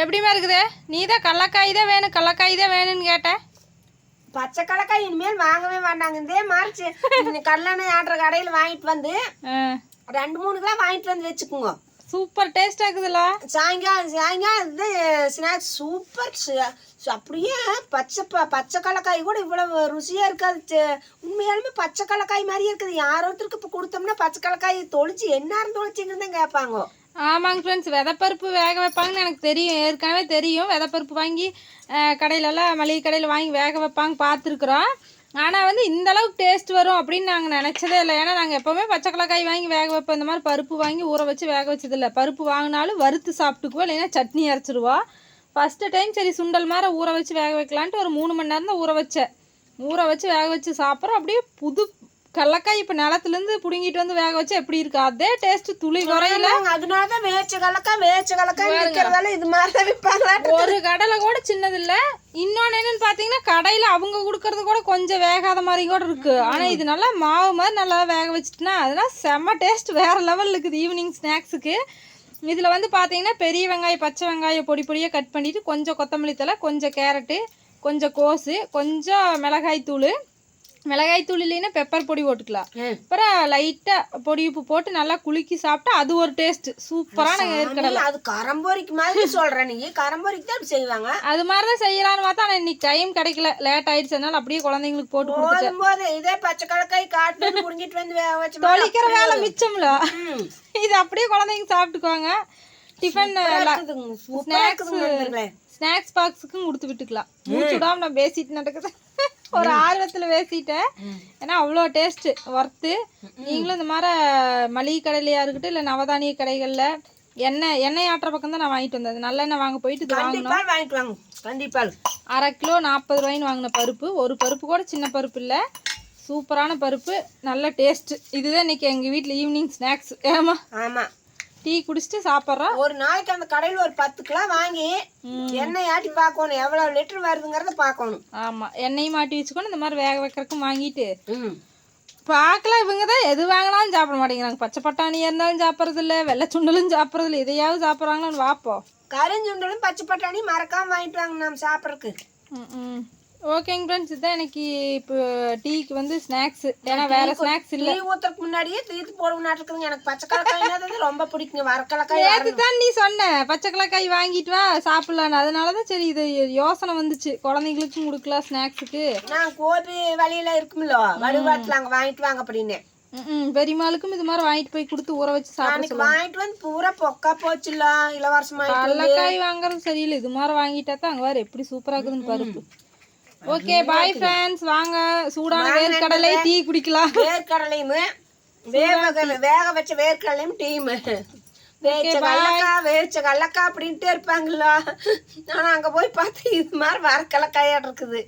எப்படிமா இருக்குது? நீ தான் கடலக்காய் தான் வேணும் கடலக்காய் தான் வேணும்னு கேட்ட பச்சை கலக்காய் இனிமேல் வாங்கவே வேண்டாங்க இதே இந்த கடலெண்ணெய் ஆடுற கடையில் வாங்கிட்டு வந்து ரெண்டு மூணு கிலோ வாங்கிட்டு வந்து வச்சுக்கோங்க. சூப்பர் டேஸ்டா இருக்குதுல்ல சாயங்காலம் சாயங்காலம் இது ஸ்நாக்ஸ் சூப்பர். அப்படியே பச்சை ப பச்சை கடலக்காய் கூட இவ்வளவு ருசியாக இருக்காது. உண்மையாலுமே பச்சை கடலக்காய் மாதிரியே இருக்குது. யார் ஒருத்தருக்கு இப்போ கொடுத்தோம்னா பச்சை கடலக்காய் தொளிச்சு என்ன தொளிச்சிங்கன்னு தான் கேட்பாங்க. ஆமாங்க ஃப்ரெண்ட்ஸ் விதப்பருப்பு வேக வைப்பாங்கன்னு எனக்கு தெரியும். ஏற்கனவே தெரியும். விதப்பருப்பு வாங்கி கடையிலலாம் மளிகை கடையில் வாங்கி வேக வைப்பாங்க பார்த்துருக்குறோம். ஆனால் வந்து இந்த அளவுக்கு டேஸ்ட் வரும் அப்படின்னு நாங்கள் நினச்சதே இல்லை. ஏன்னா நாங்கள் எப்போவுமே பச்சை கலக்காய் வாங்கி வேக வைப்போம். இந்த மாதிரி பருப்பு வாங்கி ஊற வச்சு வேக வச்சதில்லை பருப்பு வாங்கினாலும் வறுத்து சாப்பிட்டுக்குவோம். இல்லைன்னா சட்னி அரைச்சிடுவோம் ஃபஸ்ட்டு டைம் சரி சுண்டல் மாதிரி ஊற வச்சு வேக வைக்கலான்ட்டு ஒரு மூணு மணி நேரம் தான் ஊற வச்சேன். ஊற வச்சு வேக வச்சு சாப்பிட்றோம். அப்படியே புது கடலக்காய் இப்போ நிலத்துலேருந்து பிடுங்கிட்டு வந்து வேக வச்சு எப்படி இருக்கு? அதே டேஸ்ட் துளி குறையில அதனால தான் வேச்ச கலக்காய் வேச்ச கலக்காய் விற்கிறதால இது மாதிரி தான் விற்பாங்களா ஒரு கடலை கூட சின்னதில்ல. இன்னொன்று என்னன்னு பார்த்தீங்கன்னா கடையில் அவங்க கொடுக்கறது கூட கொஞ்சம் வேகாத மாதிரி கூட இருக்கு. ஆனால் இது நல்லா மாவு மாதிரி நல்லா வேக வச்சுட்டுனா அதெல்லாம் செம்ம டேஸ்ட் வேற லெவலில் இருக்குது ஈவினிங் ஸ்நாக்ஸுக்கு இதில் வந்து பார்த்தீங்கன்னா பெரிய வெங்காயம் பச்சை வெங்காயம் பொடி பொடியாக கட் பண்ணிட்டு கொஞ்சம் கொத்தமல்லி தழை கொஞ்சம் கேரட்டு கொஞ்சம் கோஸு கொஞ்சம் மிளகாய் தூள். மிளகாய் தூள் இல்லைன்னா பெப்பர் பொடி போட்டுக்கலாம். அப்புறம் லைட்டாக பொடி உப்பு போட்டு நல்லா குலுக்கி சாப்பிட்டா அது ஒரு டேஸ்ட் சூப்பரான இருக்கடலை அது கரம்பொரிக்கு மாதிரி சொல்ற நீ கரம்பொரிக்கு தான் செய்வாங்க. அது மாதிரி தான் செய்யலாம்னு பார்த்தா ஆனால் இன்னைக்கு டைம் கிடைக்கல. லேட் ஆயிடுச்சு. அதனால அப்படியே குழந்தைங்களுக்கு போட்டு கொடுத்துட்டேன். போதும் போது இதே பச்சை கலக்காய் காட்டு முடிஞ்சிட்டு வந்து வச்சு தொலைக்கிற வேலை மிச்சம்ல. இது அப்படியே குழந்தைங்க சாப்பிட்டுக்குவாங்க. டிஃபன் நண்பர்களே. ஸ்நாக்ஸ் பாக்ஸுக்கும் கொடுத்து விட்டுக்கலாம். மூச்சு விடாம நான் பேசிட்டு நடக்குது ஒரு ஆர்வத்தில் பேசிட்டேன். ஏன்னா அவ்வளோ டேஸ்ட்டு ஒர்த்து நீங்களும் இந்த மாதிரி மளிகை கடையிலையா இருக்கட்டும் இல்லை நவதானிய கடைகளில் எண்ணெய் எண்ணெய் ஆட்டுற பக்கம் தான் நான் வாங்கிட்டு வந்தது நல்லெண்ணெய் வாங்க போயிட்டு இது வாங்கினோம் வாங்கிட்டு வாங்க. கண்டிப்பா. அரை கிலோ நாற்பது ரூபாய்ன்னு வாங்கின பருப்பு. ஒரு பருப்பு கூட சின்ன பருப்பு இல்லை. சூப்பரான பருப்பு. நல்ல டேஸ்ட்டு இதுதான் இன்னைக்கு எங்கள் வீட்டில் ஈவினிங் ஸ்நாக்ஸ் ஏமா ஆமா. டீ குடிச்சிட்டு சாப்பிட்றோம் ஒரு நாளைக்கு அந்த கடையில் ஒரு பத்து கிலோ வாங்கி எண்ணெய் ஆட்டி பார்க்கணும். எவ்வளவு லிட்டர் வருதுங்கிறத பார்க்கணும். ஆமாம் எண்ணெயும் மாட்டி வச்சுக்கணும் இந்த மாதிரி வேக வைக்கிறதுக்கும் வாங்கிட்டு. ம். பார்க்கலாம் இவங்க தான் எது வாங்கினாலும் சாப்பிட மாட்டேங்கிறாங்க. பச்சை பட்டாணியாக இருந்தாலும் சாப்பிட்றது இல்லை வெள்ளை சுண்டலும் சாப்பிட்றது இல்லை இதையாவது சாப்பிட்றாங்களான்னு பார்ப்போம். கருஞ்சுண்டலும் பச்சை பட்டாணி மறக்காம வாங்கிட்டு வாங்க நம்ம சாப்பிட்றதுக்கு. ம். ஓகேங்க ஃப்ரெண்ட்ஸ் இதுதான் எனக்கு இப்போ டீக்கு வந்து ஸ்நாக்ஸ் ஏன்னா வேறு ஸ்நாக்ஸ் இல்லை. டீ ஊத்துறதுக்கு முன்னாடியே தீர்த்து போடுங்க நாட்டுக்குதுங்க. எனக்கு பச்சை கலக்காய் ரொம்ப பிடிக்குங்க. வரக்கலக்காய் நேற்று தான் நீ சொன்ன. பச்சை கலக்காய் வாங்கிட்டு வா சாப்பிட்லான்னு. அதனால தான் சரி இது யோசனை வந்துச்சு. குழந்தைங்களுக்கும் கொடுக்கலாம் ஸ்நாக்ஸுக்கு நான் கோபி வழியில இருக்கும்ல. வருவாட்டில் அங்கே வாங்கிட்டு வாங்க அப்படின்னு. ம் பெரியம்மாளுக்கும் இது மாதிரி வாங்கிட்டு போய் கொடுத்து ஊற வச்சு சாப்பிட அன்னைக்கு வாங்கிட்டு வந்து பூரா பொக்கா போச்சுல்ல. இளவரசம் ஆயிட்டு கடலக்காய் வாங்குறது சரியில்லை. இது மாதிரி வாங்கிட்டா தான் அங்கே வேறு எப்படி சூப்பராக இருக்குதுன்னு பருப்பு ஓகே பாய் ஃப்ரெண்ட்ஸ் வாங்க சூடான வேர்க்கடலை டீ குடிக்கலாம். வேர்க்கடலையும் வேக வேக வச்ச வேர்க்கடலையும் டீம் வேச்ச கல்லக்கா வேச்ச கல்லக்கா அப்படின்ட்டு இருப்பாங்களா? ஆனா அங்க போய் பார்த்து இது மாதிரி வரக்கலக்காயா இருக்குது.